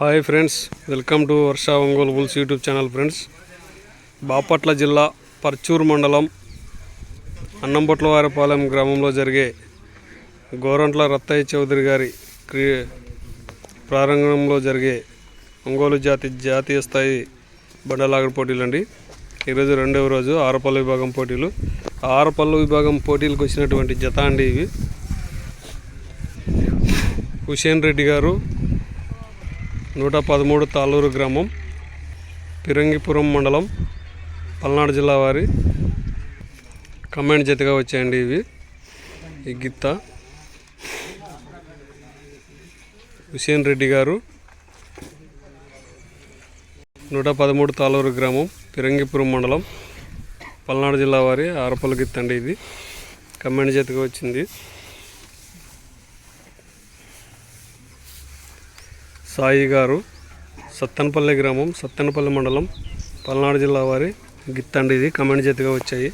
Hi friends welcome to Varsha Ongole bulls YouTube channel friends Bapatla జిల్లా పర్చూరు మండలం అన్నంపట్లవారిపాలెం గ్రామంలో జరిగే గోరంట్ల రత్తయ్య చౌదరి గారి క్రీ ప్రారంభంలో జరిగే ఒంగోలు జాతి జాతీయ స్థాయి బండలాగడ పోటీలు అండి ఈరోజు రెండవ రోజు ఆరపల్లి విభాగం పోటీలు. ఆ ఆరపల్లి విభాగం పోటీలకు వచ్చినటువంటి జత అండి ఇవి. హుషేన్ రెడ్డి గారు నూట పదమూడు తాళ్ళూరు గ్రామం పిరంగిపురం మండలం పల్నాడు జిల్లా వారి కమాండ్ జతగా వచ్చాయండి ఇవి. ఈ గిత్త. హుసేన్ రెడ్డి గారు. నూట పదమూడు తాళూరు గ్రామం పిరంగిపురం మండలం పల్నాడు జిల్లా వారి ఆరపల్లి గిత్త అండి ఇది. కమాండ్ జతగా వచ్చింది. సాయి గారు సత్తెనపల్లి గ్రామం సత్తెనపల్లి మండలం పల్నాడు జిల్లా వారి గిత్తండి. ఇది కమెంట్ చేతిగా వచ్చాయి.